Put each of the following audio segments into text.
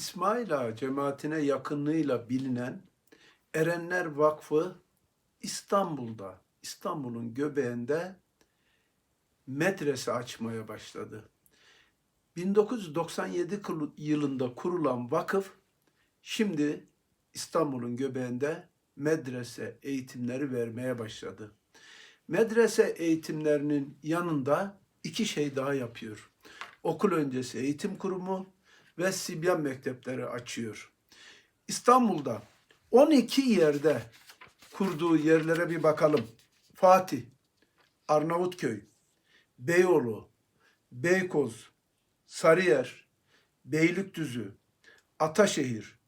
İsmail Ağa cemaatine yakınlığıyla bilinen Erenler Vakfı İstanbul'da, İstanbul'un göbeğinde medrese açmaya başladı. 1997 kulu- yılında kurulan vakıf şimdi İstanbul'un göbeğinde medrese eğitimleri vermeye başladı. Medrese eğitimlerinin yanında iki şey daha yapıyor. Okul öncesi eğitim kurumu ve Sibyan mektepleri açıyor. İstanbul'da 12 yerde kurduğu yerlere bir bakalım. Fatih, Arnavutköy, Beyoğlu, Beykoz, Sarıyer, Beylikdüzü, Ataşehir,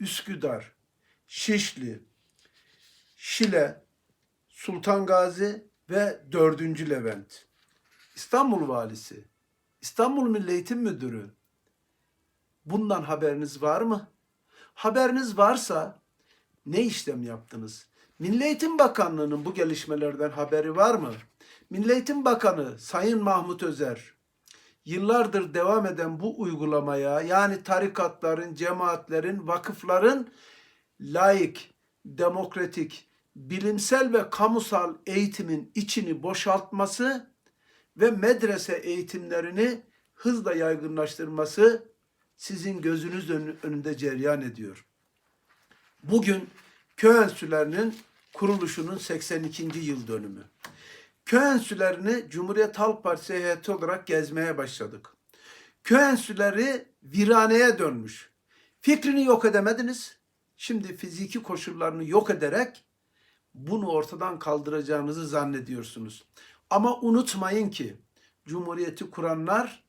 Üsküdar, Şişli, Şile, Sultan Gazi ve 4. Levent. İstanbul Valisi, İstanbul Milli Eğitim Müdürü. Bundan haberiniz var mı? Haberiniz varsa ne işlem yaptınız? Milli Eğitim Bakanlığı'nın bu gelişmelerden haberi var mı? Milli Eğitim Bakanı Sayın Mahmut Özer yıllardır devam eden bu uygulamaya yani tarikatların, cemaatlerin, vakıfların laik, demokratik, bilimsel ve kamusal eğitimin içini boşaltması ve medrese eğitimlerini hızla yaygınlaştırması sizin gözünüz ön- önünde cereyan ediyor. Bugün köy enstitülerinin kuruluşunun 82. yıl dönümü. Köy enstitülerini Cumhuriyet Halk Partisi heyeti olarak gezmeye başladık. Köy enstitüleri viraneye dönmüş. Fikrini yok edemediniz. Şimdi fiziki koşullarını yok ederek bunu ortadan kaldıracağınızı zannediyorsunuz. Ama unutmayın ki Cumhuriyeti kuranlar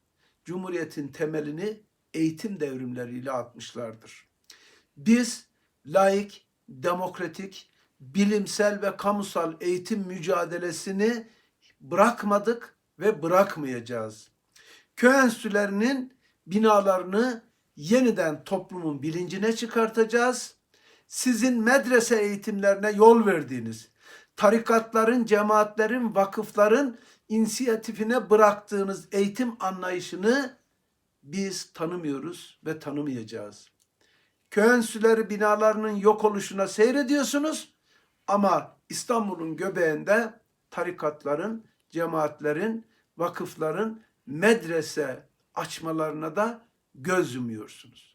Cumhuriyetin temelini eğitim devrimleriyle atmışlardır. Biz laik, demokratik, bilimsel ve kamusal eğitim mücadelesini bırakmadık ve bırakmayacağız. Köy enstitülerinin binalarını yeniden toplumun bilincine çıkartacağız. Sizin medrese eğitimlerine yol verdiğiniz, tarikatların, cemaatlerin, vakıfların inisiyatifine bıraktığınız eğitim anlayışını biz tanımıyoruz ve tanımayacağız. Köy enstitüleri binalarının yok oluşuna seyrediyorsunuz ama İstanbul'un göbeğinde tarikatların, cemaatlerin, vakıfların medrese açmalarına da göz yumuyorsunuz.